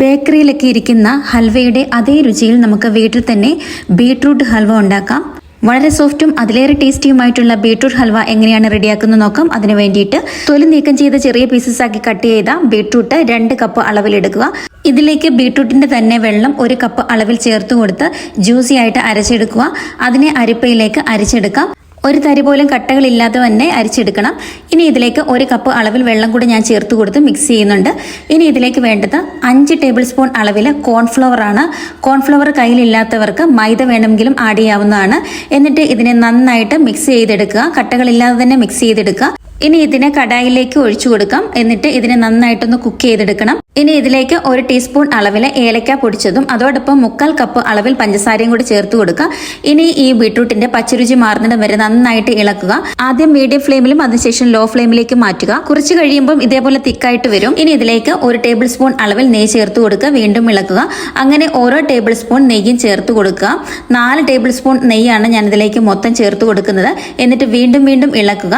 ബേക്കറിയിലൊക്കെ ഇരിക്കുന്ന ഹൽവയുടെ അതേ രുചിയിൽ നമുക്ക് വീട്ടിൽ തന്നെ ബീട്രൂട്ട് ഹൽവ ഉണ്ടാക്കാം. വളരെ സോഫ്റ്റും അതിലേറെ ടേസ്റ്റിയുമായിട്ടുള്ള ബീട്രൂട്ട് ഹൽവ എങ്ങനെയാണ് റെഡിയാക്കുന്നത് നോക്കാം. അതിന് വേണ്ടിയിട്ട് തൊലി നീക്കം ചെയ്ത ചെറിയ പീസസ് ആക്കി കട്ട് ചെയ്ത ബീട്രൂട്ട് രണ്ട് കപ്പ് അളവിലെടുക്കുക. ഇതിലേക്ക് ബീട്രൂട്ടിന്റെ തന്നെ വെള്ളം ഒരു കപ്പ് അളവിൽ ചേർത്ത് കൊടുത്ത് ജ്യൂസി ആയിട്ട് അരച്ചെടുക്കുക. അതിനെ അരിപ്പയിലേക്ക് അരിച്ചെടുക്കാം. ഒരു തരി പോലും കട്ടകളില്ലാതെ തന്നെ അരിച്ചെടുക്കണം. ഇനി ഇതിലേക്ക് ഒരു കപ്പ് അളവിൽ വെള്ളം കൂടി ഞാൻ ചേർത്ത് കൊടുത്ത് മിക്സ് ചെയ്യുന്നുണ്ട്. ഇനി ഇതിലേക്ക് വേണ്ടത് അഞ്ച് ടേബിൾ സ്പൂൺ അളവിൽ കോൺഫ്ലവർ ആണ്. കോൺഫ്ലവർ കയ്യിലില്ലാത്തവർക്ക് മൈദ വേണമെങ്കിലും ആഡ് ചെയ്യാവുന്നതാണ്. എന്നിട്ട് ഇതിനെ നന്നായിട്ട് മിക്സ് ചെയ്തെടുക്കുക. കട്ടകളില്ലാതെ തന്നെ മിക്സ് ചെയ്തെടുക്കുക. ഇനി ഇതിനെ കടായിലേക്ക് ഒഴിച്ചു കൊടുക്കാം. എന്നിട്ട് ഇതിനെ നന്നായിട്ടൊന്ന് കുക്ക് ചെയ്തെടുക്കണം. ഇനി ഇതിലേക്ക് ഒരു ടീസ്പൂൺ അളവിലെ ഏലക്ക പൊടിച്ചതും അതോടൊപ്പം മുക്കാൽ കപ്പ് അളവിൽ പഞ്ചസാരയും കൂടി ചേർത്ത് കൊടുക്കുക. ഇനി ഈ ബീട്രൂട്ടിന്റെ പച്ചരുചി മാറുന്നിടം വരെ നന്നായിട്ട് ഇളക്കുക. ആദ്യം മീഡിയം ഫ്ലെയിമിലും അതിനുശേഷം ലോ ഫ്ലെയിമിലേക്ക് മാറ്റുക. കുറച്ച് കഴിയുമ്പോൾ ഇതേപോലെ തിക്കായിട്ട് വരും. ഇനി ഇതിലേക്ക് ഒരു ടേബിൾ സ്പൂൺ അളവിൽ നെയ്യ് ചേർത്ത് കൊടുക്കുക. വീണ്ടും ഇളക്കുക. അങ്ങനെ ഓരോ ടേബിൾ സ്പൂൺ നെയ്യും ചേർത്ത് കൊടുക്കുക. നാല് ടേബിൾ സ്പൂൺ നെയ്യാണ് ഞാൻ ഇതിലേക്ക് മൊത്തം ചേർത്ത് കൊടുക്കുന്നത്. എന്നിട്ട് വീണ്ടും വീണ്ടും ഇളക്കുക.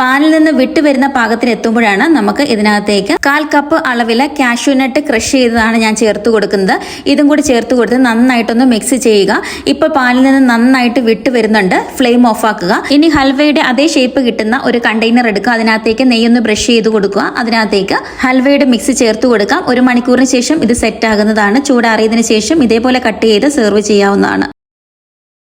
പാനിൽ നിന്ന് വിട്ടു വരുന്ന പാകത്തിന് എത്തുമ്പോഴാണ് നമുക്ക് ഇതിനകത്തേക്ക് കാൽ കപ്പ് അളവിൽ കാഷ്യൂനട്ട് ക്രഷ് ചെയ്തതാണ് ഞാൻ ചേർത്ത് കൊടുക്കുന്നത്. ഇതും കൂടി ചേർത്ത് കൊടുത്ത് നന്നായിട്ടൊന്ന് മിക്സ് ചെയ്യുക. ഇപ്പൊ പാനിൽ നിന്ന് നന്നായിട്ട് വിട്ട് വരുന്നുണ്ട് ഫ്ലെയിം ഓഫ് ആക്കുക. ഇനി ഹൽവയുടെ അതേ ഷേപ്പ് കിട്ടുന്ന ഒരു കണ്ടെയ്നർ എടുക്കുക. അതിനകത്തേക്ക് നെയ്യൊന്ന് ബ്രഷ് ചെയ്ത് കൊടുക്കുക. അതിനകത്തേക്ക് ഹൽവയുടെ മിക്സ് ചേർത്ത് കൊടുക്കാം. ഒരു മണിക്കൂറിന് ശേഷം ഇത് സെറ്റ് ആകുന്നതാണ്. ചൂടാറിയതിനു ശേഷം ഇതേപോലെ കട്ട് ചെയ്ത് സെർവ് ചെയ്യാവുന്നതാണ്.